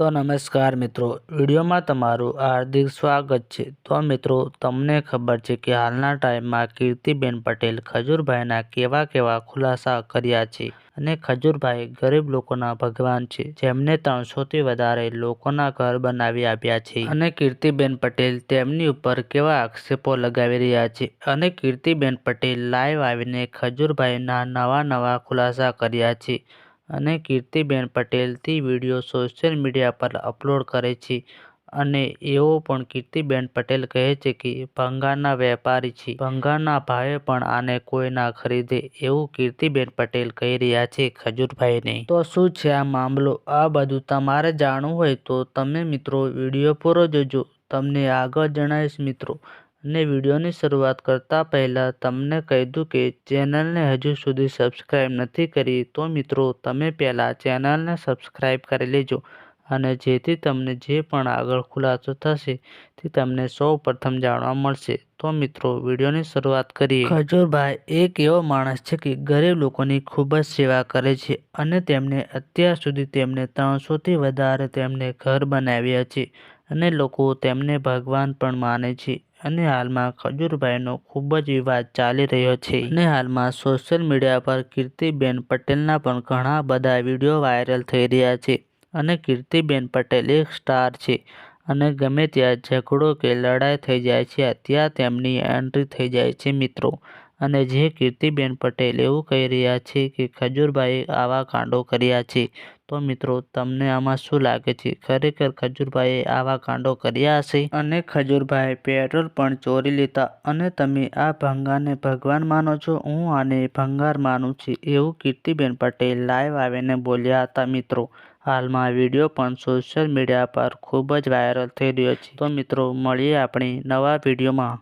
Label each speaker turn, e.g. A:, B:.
A: તો નમસ્કાર મિત્રો, વિડીયોમાં તમારું હાર્દિક સ્વાગત છે. તો મિત્રો, તમને ખબર છે કે હાલના ટાઈમમાં કીર્તિબેન પટેલ ખજૂરભાઈના કેવા કેવા ખુલાસા કર્યા છે અને ખજૂરભાઈ ગરીબ લોકોના ભગવાન છે. જેમને ત્રણસોથી વધારે લોકોના ઘર બનાવી આપ્યા છે અને કીર્તિબેન પટેલ તેમની ઉપર કેવા આક્ષેપો લગાવી રહ્યા છે અને કીર્તિબેન પટેલ લાઈવ આવીને ખજૂરભાઈના નવા નવા ખુલાસા કર્યા છે. અને કીર્તિબેન પટેલથી વીડિયો સોશિયલ મીડિયા પર અપલોડ કરે છે. અને એવો પણ કીર્તિબેન પટેલ કહે છે કે, ભંગારના વેપારી છે. ભંગારના ભાવે પણ આને કોઈ ના ખરીદે. એવું કીર્તિબેન પટેલ કહી રહ્યા છે ખજૂરભાઈને. તો શું છે આ મામલો? આ બધું તમારે જાણવું હોય તો તમે મિત્રો વીડિયો પૂરો જોજો. તમને આગળ જણાવીશ મિત્રો. અને વિડીયોની શરૂઆત કરતા પહેલાં તમને કહી દઉં કે ચેનલને હજુ સુધી સબસ્ક્રાઇબ નથી કરી, તો મિત્રો તમે પહેલાં ચેનલને સબસ્ક્રાઇબ કરી લેજો અને જેથી તમને જે પણ આગળ ખુલાસો થશે તે તમને સૌ પ્રથમ જાણવા મળશે. તો મિત્રો, વિડીયોની શરૂઆત કરીએ. ખજૂરભાઈ એક એવો માણસ છે કે ગરીબ લોકોની ખૂબ જ સેવા કરે છે અને તેમને અત્યાર સુધી તેમને ત્રણસોથી વધારે તેમને ઘર બનાવ્યા છે અને લોકો તેમને ભગવાન પણ માને છે. અને હાલમાં ખજૂરભાઈનો ખૂબ જ વિવાદ ચાલી રહ્યો છે. અને હાલમાં સોશિયલ મીડિયા પર કીર્તિબેન પટેલના પણ ઘણા બધા વીડિયો વાયરલ થઈ રહ્યા છે અને કીર્તિબેન પટેલ એક સ્ટાર છે અને ગમે ત્યાં ઝઘડો કે લડાઈ થઈ જાય છે, ત્યાં તેમની એન્ટ્રી થઈ જાય છે મિત્રો. અને જે કીર્તિબેન પટેલ એવું કહી રહ્યા છે કે ખજૂરભાઈએ આવા કાંડો કર્યા છે. તો મિત્રો, તમને આમાં શું લાગે છે? ખરેખર ખજૂરભાઈએ આવા કાંડો કર્યા હશે? અને ખજૂરભાઈ પેટ્રોલ પણ ચોરી લેતા અને તમે આ ભંગારને ભગવાન માનો છો? હું આને ભંગાર માનું છું. એવું કીર્તિબેન પટેલ લાઈવ આવીને બોલ્યા હતા મિત્રો. હાલમાં વીડિયો પણ સોશિયલ મીડિયા પર ખૂબ જ વાયરલ થઈ રહ્યો છે. તો મિત્રો, મળીએ આપણે નવા વિડીયોમાં.